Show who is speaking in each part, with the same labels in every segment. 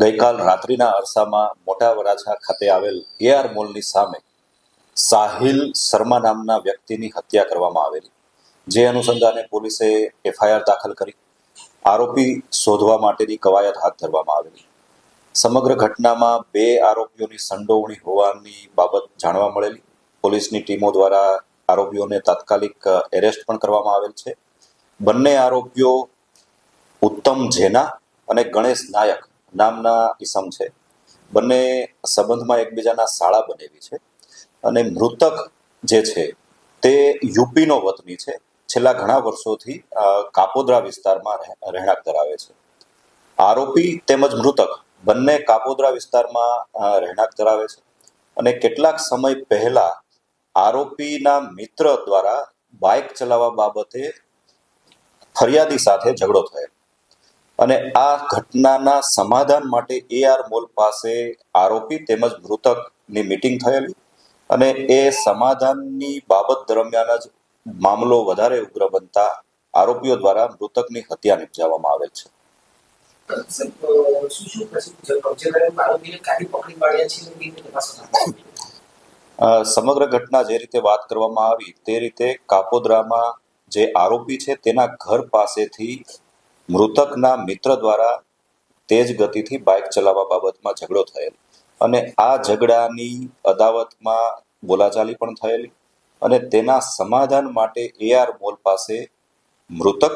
Speaker 1: ગઈકાલ રાત્રિના અરસામાં મોટા વરાછા ખાતે આવેલ એઆર મોલની સામે સાહિલ શર્મા નામના વ્યક્તિની હત્યા કરવામાં આવેલી. જે અનુસંધાને પોલીસે એફઆઈઆર દાખલ કરી, આરોપી શોધવા માટેની કવાયત હાથ ધરવામાં આવેલી. સમગ્ર ઘટનામાં બે આરોપીઓની સંડોવણી હોવાની બાબત જાણવા મળેલી. પોલીસની ટીમો દ્વારા આરોપીઓને તાત્કાલિક એરેસ્ટ પણ કરવામાં આવેલ છે. બંને આરોપીઓ ઉત્તમ જેના અને ગણેશ નાયક નામના કિસમ છે. બંને સંબંધમાં એકબીજાના શાળા બનેવી છે અને મૃતક જે છે તે યુપીનો વતની છે. છેલ્લા ઘણા વર્ષોથી કાપોદ્રા વિસ્તારમાં રહે- રહેણાંક ધરાવે છે. આરોપી તેમજ મૃતક બંને કાપોદ્રા વિસ્તારમાં રહેણાંક ધરાવે છે અને કેટલાક સમય પહેલા આરોપીના મિત્ર દ્વારા બાઇક ચલાવવા બાબતે ફરિયાદી સાથે ઝઘડો થયેલ. અને આ ઘટનાના સમાધાન માટે એઆર મોલ પાસે આરોપી તેમજ મૃતકની મિટિંગ થયેલી અને એ સમાધાનની બાબત દરમિયાન જ મામલો વધારે ઉગ્ર બનતા આરોપીઓ દ્વારા મૃતકની હત્યા નિપજાવવામાં આવેલ છે. સમગ્ર ઘટના જે રીતે વાત કરવામાં આવી તે રીતે કાપોદ્રામાં જે આરોપી છે તેના ઘર પાસેથી મૃતકના મિત્ર દ્વારા તેજ ગતિથી બાઇક ચલાવવા બાબતમાં ઝઘડો થયેલ. અને આ ઝઘડાની અદાવતમાં બોલાચાલી પણ થયેલી. અને તેના સમાધાન માટે એઆર મોલ પાસે મૃતક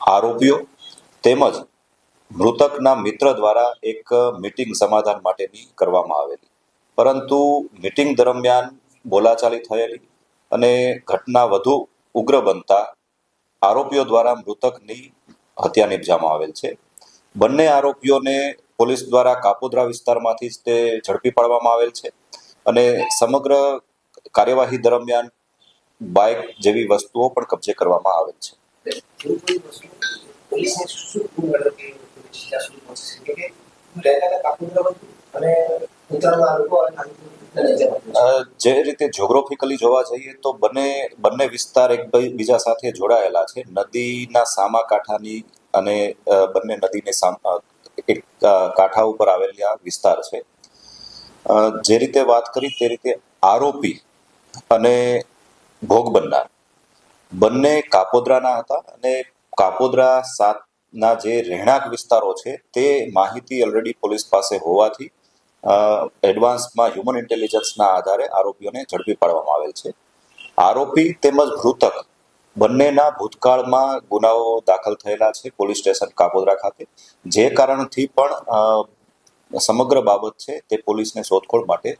Speaker 1: આરોપીઓ તેમજ મૃતકના મિત્ર દ્વારા એક મિટિંગ સમાધાન માટેની કરવામાં આવેલી. પરંતુ મિટિંગ દરમિયાન બોલાચાલી થયેલી અને ઘટના વધુ ઉગ્ર બનતા આરોપીઓ દ્વારા મૃતકની હત્યા નિપજામાં આવેલ છે. બંને આરોપીઓને પોલીસ દ્વારા કાપોદ્રા વિસ્તારમાંથી જ તે ઝડપી પાડવામાં આવેલ છે અને સમગ્ર કાર્યવાહી દરમિયાન બાઇક જેવી વસ્તુઓ પણ કબજે કરવામાં આવેલ છે. જે રીતે જ્યોગ્રાફિકલી જોવા જઈએ તો બંને બંને વિસ્તાર એક બી- બીજા સાથે જોડાયેલા છે. નદીના સામા કાંઠાની અને બંને નદીને એક કાંઠા ઉપર આવેલા વિસ્તાર છે. જે રીતે વાત કરી તે રીતે આરોપી અને ભોગ બનનાર. બંને કાપોદ્રાના હતા અને કાપોદ્રા સાતના જે રહેણાંક વિસ્તારો છે તે માહિતી ઓલરેડી પોલીસ પાસે હોવાથી એડવાન્સમાં હ્યુમન ઇન્ટેલિજન્સના આધારે આરોપીઓને ઝડપી પાડવામાં આવેલ છે. આરોપી તેમજ મૃતક બંનેના ભૂતકાળમાં ગુનાઓ દાખલ થયેલા છે પોલીસ સ્ટેશન કાપોદરા ખાતે. જે કારણથી પણ સમગ્ર બાબત છે તે પોલીસને શોધખોળ માટે